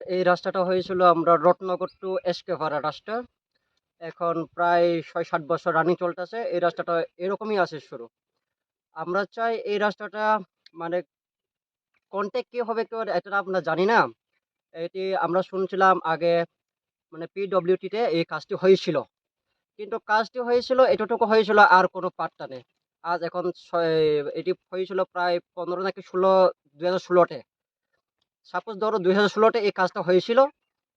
এই রাস্তাটা হয়েছিল আমরা রত্নগর টু এসকেপাড়া রাস্তা। এখন প্রায় ছয় সাত বছর রানিং চলতেছে। এই রাস্তাটা এরকমই আছে শুরু। আমরা চাই এই রাস্তাটা মানে কন্ট্যাক্ট কে হবে কেউ এটা আমরা জানি না। এটি আমরা শুনছিলাম আগে মানে পিডব্লিউটিতে এই কাজটি হয়েছিল। কিন্তু কাজটি হয়েছিল, এতটুকু হয়েছিল আর কোনো পাত্তা নেই। আজ এখন এটি হয়েছিল প্রায় পনেরো নাকি ষোলো দু হাজার ষোলোতে। সাপোজ ধরো দুই হাজার ষোলোতে এই কাজটা হয়েছিল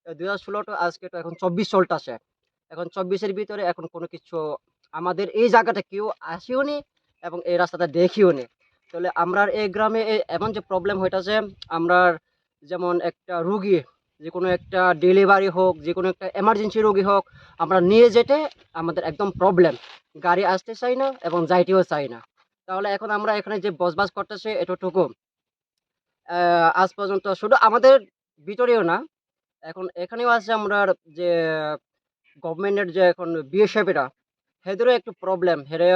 দুই হাজার ষোলোটা আজকে তো এখন চব্বিশ চলতেছে এখন চব্বিশের ভিতরে এখন কোনো কিছু আমাদের এই জায়গাটা কেউ আসিও নি এবং এই রাস্তাটা দেখিও নি। তাহলে আমরা এই গ্রামে এমন যে প্রবলেম হইতাছে আমরা যেমন একটা রুগী, যে কোনো একটা ডেলিভারি হোক, যে কোনো একটা এমার্জেন্সি রোগী হোক, আমরা নিয়ে যেতে আমাদের একদম প্রবলেম গাড়ি আসতে চাই না এবং যাইতেও চাই না। তাহলে এখন আমরা এখানে যে বসবাস করতেছে, এতটুকু। আজ পর্যন্ত শুধু আমাদের ভিতরেও না, এখন এখানেও আছে আমরা যে গভর্নমেন্টের যে এখন বিএসএফ এরা হেদেরও একটু প্রবলেম হেরে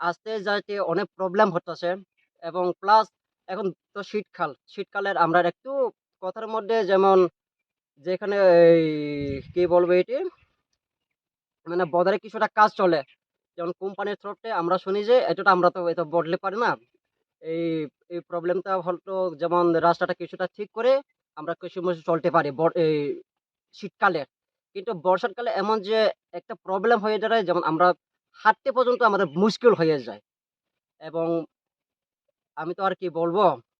আসতে যাইতে অনেক প্রবলেম হতেছে এবং প্লাস এখন তো শীতকাল, শীতকালের আমরা একটু কথার মধ্যে যেমন যেখানে এই কি বলব এটি? মানে বদরে কিছুটা কাজ চলে, যেমন কোম্পানির থ্রোতে আমরা শুনি যে এটা আমরা তো এটা বদলে পারি না এই এই প্রবলেমটা হয়তো যেমন রাস্তাটা কিছুটা ঠিক করে আমরা কিছু মাস চলতে পারি। এই শীতকালে। কিন্তু বর্ষাকালে এমন যে একটা প্রবলেম হয়ে দাঁড়ায়, যেমন আমরা হাঁটতে পর্যন্ত আমাদের মুশকিল হয়ে যায়। এবং আমি তো আর কি বলব?